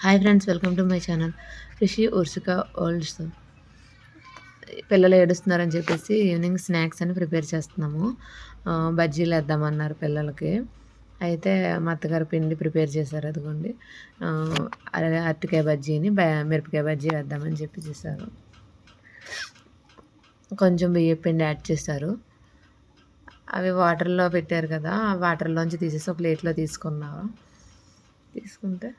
Hi friends welcome to my channel Rishi ఉర్సుక ఓల్డ్స్ పిల్లలు ఏడుస్తున్నారని చెప్పేసి ఈవినింగ్ స్నాక్స్ అని ప్రిపేర్ చేస్తున్నాము. బజ్జీలు వేద్దామన్నారు పిల్లలకి. అయితే మా అత్తగారు పిండి ప్రిపేర్ చేశారు అదిగోండి. అరటికాయ బజ్జీని మిరపకాయ బజ్జీ వేద్దామని చెప్పి చేశారు. కొంచెం బియ్య పిండి యాడ్ చేశారు. అవి వాటర్లో పెట్టారు కదా వాటర్లోంచి తీసేసి ఒక ప్లేట్లో తీసుకున్నావా? తీసుకుంటే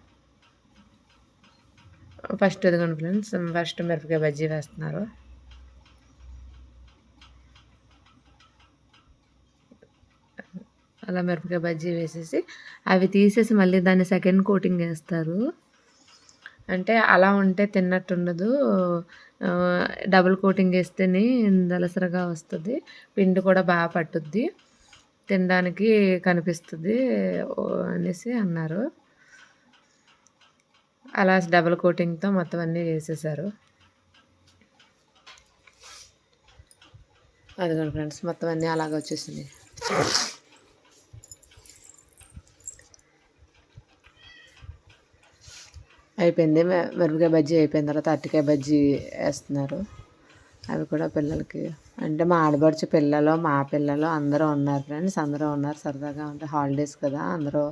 ఫస్ట్ ఎదుగుండి ఫ్రెండ్స్ ఫస్ట్ మిరపకాయ బజ్జీ వేస్తున్నారు. అలా మిరపకాయ బజ్జీ వేసేసి అవి తీసేసి మళ్ళీ దాన్ని సెకండ్ కోటింగ్ వేస్తారు. అంటే అలా ఉంటే తిన్నట్టు ఉండదు. డబుల్ కోటింగ్ వేస్తేనే దలసరగా వస్తుంది. పిండి కూడా బాగా పట్టుద్ది. తినడానికి కనిపిస్తుంది. అనేసి అన్నారు. అలా డబల్ కోటింగ్తో మొత్తం అన్నీ వేసేసారు. అదిగోండి ఫ్రెండ్స్ మొత్తం అన్నీ అలాగ వచ్చేసింది. అయిపోయింది. మిరపకాయ బజ్జీ అయిపోయిన తర్వాత అరటికాయ బజ్జీ వేస్తున్నారు. అవి కూడా పిల్లలకి అంటే మా ఆడబడుచు పిల్లలు మా పిల్లలు అందరూ ఉన్నారు ఫ్రెండ్స్ అందరూ ఉన్నారు సరదాగా ఉంటే హాలిడేస్ కదా అందరూ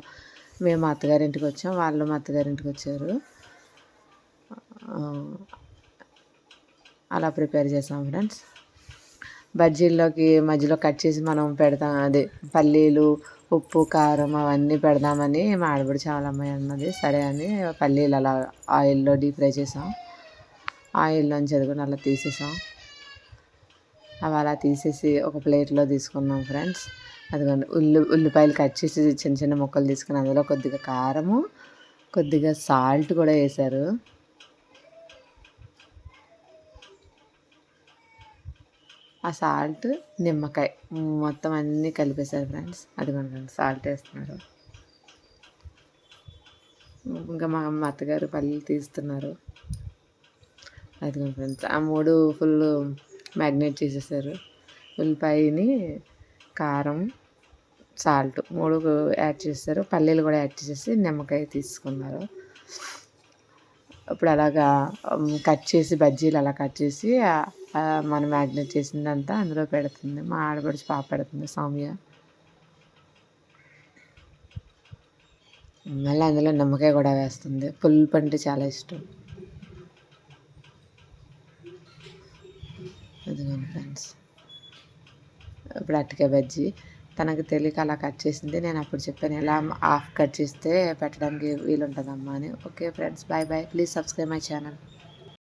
మేము అత్తగారింటికి వచ్చాం. వాళ్ళు మా అత్తగారింటికి వచ్చారు. అలా ప్రిపేర్ చేసాం ఫ్రెండ్స్. బజ్జీల్లోకి మధ్యలో కట్ చేసి మనం పెడతాం. అదే పల్లీలు ఉప్పు కారం అవన్నీ పెడదామని మా ఆడబడి చాలా అమ్మాయి అన్నది. సరే అని పల్లీలు అలా ఆయిల్లో డీప్ ఫ్రై చేసాం. ఆయిల్లోంచి చదువుకుని అలా తీసేసాం. అవి అలా తీసేసి ఒక ప్లేట్లో తీసుకున్నాం ఫ్రెండ్స్. అదిగోండి ఉల్లి ఉల్లిపాయలు కట్ చేసి చిన్న చిన్న ముక్కలు తీసుకుని అందులో కొద్దిగా కారము కొద్దిగా సాల్ట్ కూడా వేశారు. ఆ సాల్ట్ నిమ్మకాయ మొత్తం అన్నీ కలిపేశారు ఫ్రెండ్స్. అదిగోండి ఫ్రెండ్స్ సాల్ట్ వేస్తున్నారు. ఇంకా మా అమ్మ అత్తగారు పల్లీలు తీస్తున్నారు. అదిగోండి ఫ్రెండ్స్ ఆ మూడు ఫుల్ మ్యాగ్నేట్ చేసేసారు. ఉల్లిపాయని కారం సాల్ట్ మూడు యాడ్ చేస్తారు పల్లీలు కూడా యాడ్ చేసేసి నిమ్మకాయ తీసుకున్నారు. ఇప్పుడు అలాగా కట్ చేసి బజ్జీలు అలా కట్ చేసి మనం మ్యాగ్నేట్ చేసిందంతా అందులో పెడుతుంది. మా ఆడపడిచి పాప పెడుతుంది సౌమ్య. మళ్ళీ అందులో నిమ్మకాయ కూడా వేస్తుంది. పులుపు అంటే చాలా ఇష్టం. అదిగోండి ఫ్రెండ్స్ ఇప్పుడు అట్టికాయ బజ్జీ తనకు తెలియక అలా కట్ చేసింది. నేను అప్పుడు చెప్పాను ఎలా హాఫ్ కట్ చేస్తే పెట్టడానికి వీలుంటుందమ్మా అని. Okay friends bye bye please subscribe my channel